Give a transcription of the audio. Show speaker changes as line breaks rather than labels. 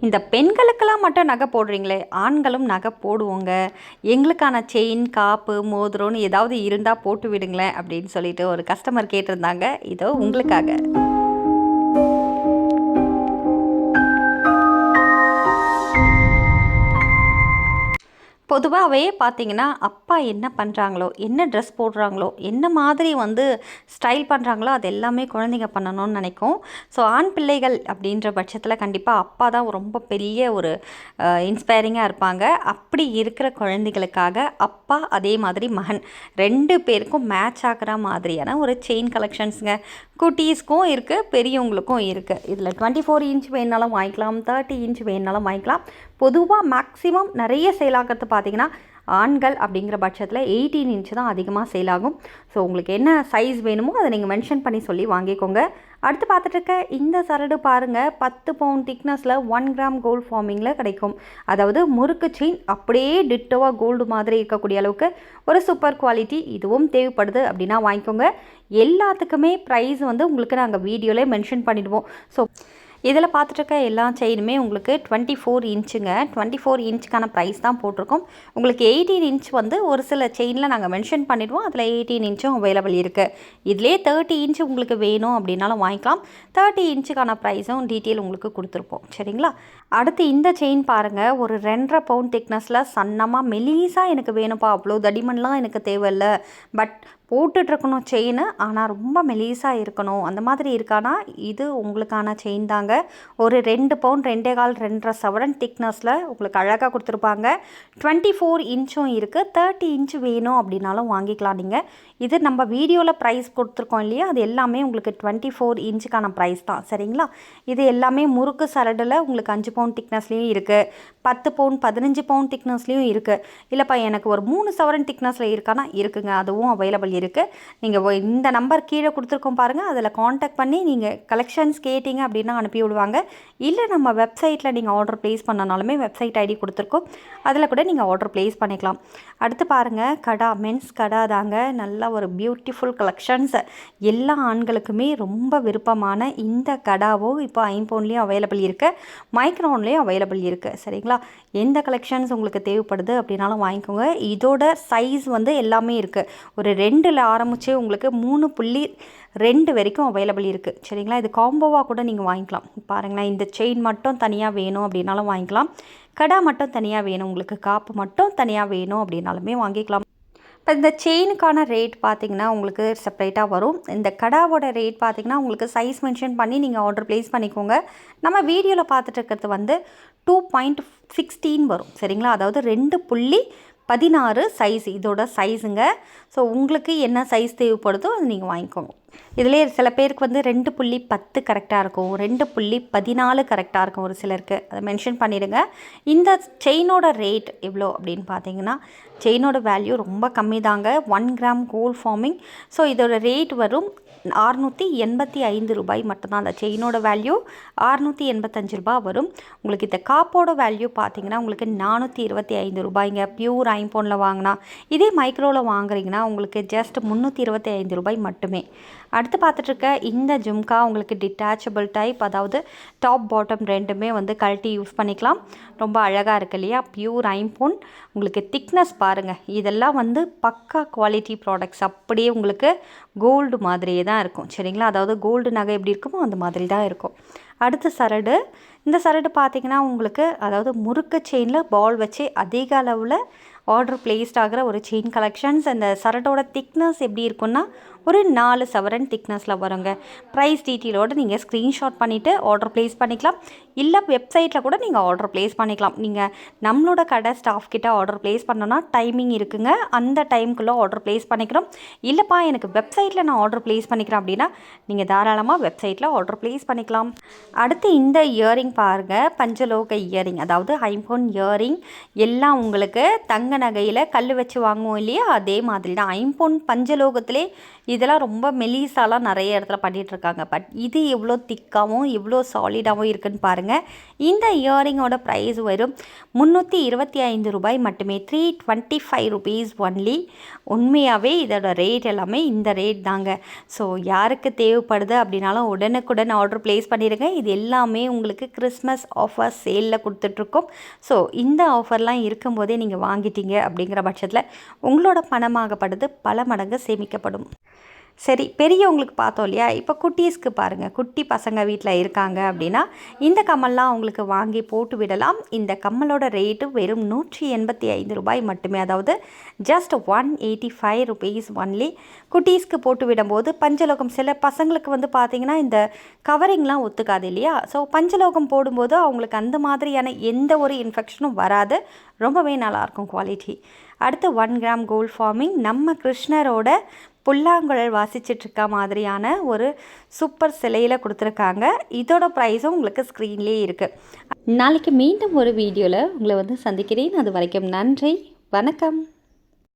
இந்த பெண்களுக்கெல்லாம் மட்டும் நகை போடுறீங்களே ஆண்களும் நகை போடுவோங்க. எங்களுக்கான செயின் காப்பு மோதிரம்னு ஏதாவது இருந்தால் போட்டு விடுங்களேன் அப்படின்னு சொல்லிட்டு ஒரு கஸ்டமர் கேட்டிருந்தாங்க. இதோ உங்களுக்காக. பொதுவாகவே பார்த்திங்கன்னா அப்பா என்ன பண்ணுறாங்களோ என்ன ட்ரெஸ் போடுறாங்களோ என்ன மாதிரி வந்து ஸ்டைல் பண்ணுறாங்களோ அது எல்லாமே குழந்தைங்க பண்ணணும்னு நினைக்கும். ஸோ ஆண் பிள்ளைகள் அப்படின்ற பட்சத்தில் கண்டிப்பாக அப்பா தான் ரொம்ப பெரிய ஒரு இன்ஸ்பைரிங்காக இருப்பாங்க. அப்படி இருக்கிற குழந்தைகளுக்காக அப்பா அதே மாதிரி மகன். ரெண்டு பேருக்கும் மேட்ச் ஆகிற மாதிரியான ஒரு செயின் கலெக்ஷன்ஸுங்க குட்டீஸ்க்கும் இருக்குது பெரியவங்களுக்கும் இருக்குது இதில் டுவெண்ட்டி ஃபோர் இன்ச் வேணாலும் வாங்கிக்கலாம் தேர்ட்டி இன்ச் வேணாலும் வாங்கிக்கலாம். பொதுவாக மேக்ஸிமம் நிறைய சேல் ஆகிறது பார்த்தீங்கன்னா ஆண்கள் அப்படிங்கிற பட்சத்தில் எயிட்டீன் இன்ச்சு தான் அதிகமாக சேல் ஆகும் ஸோ உங்களுக்கு என்ன சைஸ் வேணுமோ அதை நீங்கள் மென்ஷன் பண்ணி சொல்லி வாங்கிக்கோங்க. அடுத்து பார்த்துட்டு இருக்க இந்த சரடு பாருங்கள் பத்து பவுண்ட் திக்னஸில் ஒன் கிராம் கோல்டு ஃபார்மிங்கில் கிடைக்கும். அதாவது முறுக்கு செயின் அப்படியே டிட்டோவாக கோல்டு மாதிரி இருக்கக்கூடிய அளவுக்கு ஒரு சூப்பர் குவாலிட்டி இதுவும் தேவைப்படுது அப்படின்னா வாங்கிக்கோங்க. எல்லாத்துக்குமே ப்ரைஸ் வந்து உங்களுக்கு நாங்கள் வீடியோவில் மென்ஷன் பண்ணிடுவோம். ஸோ இதில் பார்த்துட்டு இருக்க எல்லா செயினுமே உங்களுக்கு டுவெண்ட்டி ஃபோர் இன்ச்சுங்க டுவெண்ட்டி ஃபோர் இன்ச்சுக்கான ப்ரைஸ் தான் போட்டிருக்கோம். உங்களுக்கு எயிட்டீன் இன்ச் வந்து ஒரு சில செயினில் நாங்கள் மென்ஷன் பண்ணிடுவோம். அதில் எயிட்டீன் இன்ச்சும் அவைலபிள் இருக்குது இதிலே தேர்ட்டி இன்ச் உங்களுக்கு வேணும் அப்படின்னாலும் வாங்கிக்கலாம். தேர்ட்டி இன்ச்சுக்கான ப்ரைஸும் டீட்டெயில் உங்களுக்கு கொடுத்துருப்போம். சரிங்களா? அடுத்து இந்த செயின் பாருங்கள் ஒரு ரெண்டரை பவுண்ட் திக்னஸில் சன்னமாக மெலீஸாக எனக்கு வேணும்ப்பா. அவ்வளோ தடிமன்லாம் எனக்கு தேவையில்லை. பட் போட்டுட்ருக்கணும் செயின் ஆனால் ரொம்ப மெலீஸாக இருக்கணும். அந்த மாதிரி இருக்கானா? இது உங்களுக்கான செயின் தாங்க. ஒரு ரெண்டு பவுண்ட் ரெண்டே கால் ரெண்டரை செவரன் திக்னஸில் உங்களுக்கு அழகாக கொடுத்துருப்பாங்க. டுவெண்ட்டி ஃபோர் இன்ச்சும் இருக்குது தேர்ட்டி இன்ச் வேணும் அப்படின்னாலும் வாங்கிக்கலாம் நீங்கள் இது நம்ம வீடியோவில் ப்ரைஸ் கொடுத்துருக்கோம் இல்லையா? அது எல்லாமே உங்களுக்கு டுவெண்ட்டி ஃபோர் இன்ச்சுக்கான ப்ரைஸ் தான். சரிங்களா? இது எல்லாமே முறுக்கு சரடில் உங்களுக்கு அஞ்சு பவுண்ட் திக்னஸ்லேயும் இருக்குது பத்து பவுண்ட் பதினஞ்சு பவுண்ட் திக்னஸ்லேயும் இருக்குது இல்லைப்பா எனக்கு ஒரு மூணு சவரன் திக்னஸில் இருக்கானா? இருக்குங்க. அதுவும் அவைலபிள் இருக்குது நீங்கள் இந்த நம்பர் கீழே கொடுத்துருக்கோம் பாருங்கள் அதில் காண்டாக்ட் பண்ணி நீங்கள் கலெக்ஷன்ஸ் கேட்டிங்க அப்படின்னா அனுப்பி விடுவாங்க. இல்லை நம்ம வெப்சைட்டில் நீங்கள் ஆர்டர் ப்ளேஸ் பண்ணனாலுமே வெப்சைட் ஐடி கொடுத்துருக்கோம். அதில் கூட நீங்கள் ஆர்டர் ப்ளேஸ் பண்ணிக்கலாம். அடுத்து பாருங்கள் கடா மென்ஸ் கடா தாங்க. நல்ல ஒரு பியூட்டிஃபுல் கலெக்ஷன்ஸ் எல்லா ஆண்களுக்குமே ரொம்ப விருப்பமான இந்த கடாவும் இப்போ ஐம்போன்லேயும் அவைலபிள் இருக்குது மைக்ரோன்லேயும் அவைலபிள் இருக்குது சரிங்களா? எந்த கலெக்ஷன்ஸ் உங்களுக்கு தேவைப்படுது அப்படின்னாலும் வாங்கிக்கோங்க. இதோட சைஸ் வந்து எல்லாமே இருக்குது ஒரு ரெண்டு ரெண்டில் ஆரம்பித்து உங்களுக்கு மூணு புள்ளி ரெண்டு வரைக்கும் அவைலபிள் இருக்குது சரிங்களா? இது காம்போவாக கூட நீங்கள் வாங்கிக்கலாம். பாருங்களேன் இந்த செயின் மட்டும் தனியாக வேணும் அப்படின்னாலும் வாங்கிக்கலாம். கடா மட்டும் தனியாக வேணும் உங்களுக்கு காப்பு மட்டும் தனியாக வேணும் அப்படின்னாலுமே வாங்கிக்கலாம். இப்போ இந்த செயினுக்கான ரேட் பார்த்தீங்கன்னா உங்களுக்கு செப்பரேட்டாக வரும். இந்த கடாவோட ரேட் பார்த்தீங்கன்னா உங்களுக்கு சைஸ் மென்ஷன் பண்ணி நீங்கள் ஆர்டர் ப்ளேஸ் பண்ணிக்கோங்க. நம்ம வீடியோவில் பார்த்துட்டு இருக்கிறது வந்து டூ பாயிண்ட் சிக்ஸ்டீன் வரும். சரிங்களா? அதாவது ரெண்டு புள்ளி பதினாறு சைஸ் இதோட சைஸுங்க ஸோ உங்களுக்கு என்ன சைஸ் தேவைப்படுதோ அது நீங்கள் வாங்கிக்கோங்க. இதிலே சில பேருக்கு வந்து ரெண்டு புள்ளி பத்து கரெக்டாக இருக்கும். ரெண்டு புள்ளி பதினாலு கரெக்டாக இருக்கும் ஒரு சிலருக்கு. அதை மென்ஷன் பண்ணிவிடுங்க இந்த செயினோட ரேட் எவ்வளோ அப்படின்னு பார்த்தீங்கன்னா செயினோட வேல்யூ ரொம்ப கம்மி தாங்க. One gram gold forming so இதோட ரேட் வரும் அறுநூற்றி எண்பத்தி ஐந்து ரூபாய் மட்டும்தான். அந்த செயினோட வேல்யூ அறுநூற்றி எண்பத்தஞ்சு ரூபாய் வரும். உங்களுக்கு இந்த காப்போட வேல்யூ பார்த்தீங்கன்னா உங்களுக்கு நானூற்றி இருபத்தி ஐந்து ரூபாய்ங்க. பியூர் ஐம்போனில் வாங்கினா இதே மைக்ரோவில் வாங்குறீங்கன்னா உங்களுக்கு ஜஸ்ட் முந்நூற்றி இருபத்தி ஐந்து ரூபாய் மட்டுமே. அடுத்து பார்த்துட்ருக்க இந்த ஜும்கா உங்களுக்கு டிட்டாச்சபிள் டைப் அதாவது டாப் பாட்டம் ரெண்டுமே வந்து கழட்டி யூஸ் பண்ணிக்கலாம். ரொம்ப அழகாக இருக்கு இல்லையா? பியூர் ஐம்போன் உங்களுக்கு திக்னஸ் பாருங்கள் இதெல்லாம் வந்து பக்கா குவாலிட்டி ப்ராடக்ட்ஸ் அப்படியே உங்களுக்கு கோல்டு மாதிரியே தான் இருக்கும். சரிங்களா? அதாவது கோல்டு நகை எப்படி இருக்குமோ அந்த மாதிரி தான் இருக்கும். அடுத்த சரடு. இந்த சரடு பார்த்திங்கன்னா உங்களுக்கு அதாவது முறுக்கு செயினில் பால் வச்சு அதிக அளவில் ஆர்டர் பிளேஸ்ட் ஆகிற ஒரு செயின் கலெக்ஷன்ஸ் அந்த சரட்டோட திக்னஸ் எப்படி இருக்குன்னா ஒரு நாலு சவரன் திக்னஸில் வருங்க. ப்ரைஸ் டீட்டெயிலோடு நீங்கள் ஸ்க்ரீன்ஷாட் பண்ணிவிட்டு ஆர்டர் ப்ளேஸ் பண்ணிக்கலாம். இல்லை வெப்சைட்டில் கூட நீங்கள் ஆர்டர் ப்ளேஸ் பண்ணிக்கலாம். நீங்கள் நம்மளோட கடை ஸ்டாஃப் கிட்ட ஆர்டர் ப்ளேஸ் பண்ணோன்னா டைமிங் இருக்குங்க. அந்த டைமுக்குள்ளே ஆர்டர் ப்ளேஸ் பண்ணிக்கிறோம். இல்லைப்பா எனக்கு வெப்சைட்டில் நான் ஆர்டர் ப்ளேஸ் பண்ணிக்கிறேன் அப்படின்னா நீங்கள் தாராளமாக வெப்சைட்டில் ஆர்டர் ப்ளேஸ் பண்ணிக்கலாம். அடுத்து இந்த இயரிங் பாருங்கள் பஞ்சலோக இயரிங் அதாவது ஐம்போன் இயரிங் எல்லாம் உங்களுக்கு தங்க நகையில் கல் வச்சு வாங்குவோம் இல்லையா? அதே மாதிரி தான் ஐம்போன் பஞ்சலோகத்திலே இதெல்லாம் ரொம்ப மெலிசாலாம் நிறைய இடத்துல பண்ணிகிட்ருக்காங்க பட் இது எவ்வளோ திக்காகவும் எவ்வளோ சாலிடாகவும் இருக்குதுன்னு பாருங்கள் பாருங்கள் இந்த இயரிங்கோட ப்ரைஸ் வரும் முந்நூற்றி இருபத்தி ஐந்து ரூபாய் மட்டுமே. Three twenty five rupees only உண்மையாகவே இதோட ரேட் எல்லாமே இந்த ரேட் தாங்க. ஸோ யாருக்கு தேவைப்படுது அப்படின்னாலும் உடனுக்குடன் ஆர்டர் ப்ளேஸ் பண்ணிடுங்க இது எல்லாமே உங்களுக்கு கிறிஸ்மஸ் ஆஃபர் சேலில் கொடுத்துட்ருக்கோம். ஸோ இந்த ஆஃபர்லாம் இருக்கும்போதே நீங்கள் வாங்கிட்டீங்க அப்படிங்கிற பட்சத்தில் உங்களோட பணமாகப்படுது பல மடங்கு சேமிக்கப்படும். சரி பெரியவங்களுக்கு பார்த்தோம் இல்லையா? இப்போ குட்டீஸ்க்கு பாருங்கள் குட்டி பசங்க வீட்டில் இருக்காங்க அப்படின்னா இந்த கம்மல்லாம் அவங்களுக்கு வாங்கி போட்டு விடலாம். இந்த கம்மலோட ரேட்டு வெறும் நூற்றி எண்பத்தி ஐந்து ரூபாய் மட்டுமே. அதாவது just one eighty five rupees only குட்டீஸ்க்கு போட்டு விடும்போது பஞ்சலோகம் சில பசங்களுக்கு வந்து பார்த்திங்கன்னா இந்த கவரிங்லாம் ஒத்துக்காது இல்லையா? ஸோ பஞ்சலோகம் போடும்போது அவங்களுக்கு அந்த மாதிரியான எந்த ஒரு இன்ஃபெக்ஷனும் வராது. ரொம்பவே நல்லாயிருக்கும் குவாலிட்டி அடுத்து ஒன் கிராம் கோல்ட் ஃபார்மிங் நம்ம கிருஷ்ணரோட புல்லாங்குழல் வாசிச்சிட்ருக்க மாதிரியான ஒரு சூப்பர் சிலையில் கொடுத்துருக்காங்க. இதோட ப்ரைஸும் உங்களுக்கு ஸ்க்ரீன்லேயே இருக்குது நாளைக்கு மீண்டும் ஒரு வீடியோவில் உங்களை வந்து சந்திக்கிறேன். அது வரைக்கும் நன்றி. வணக்கம்.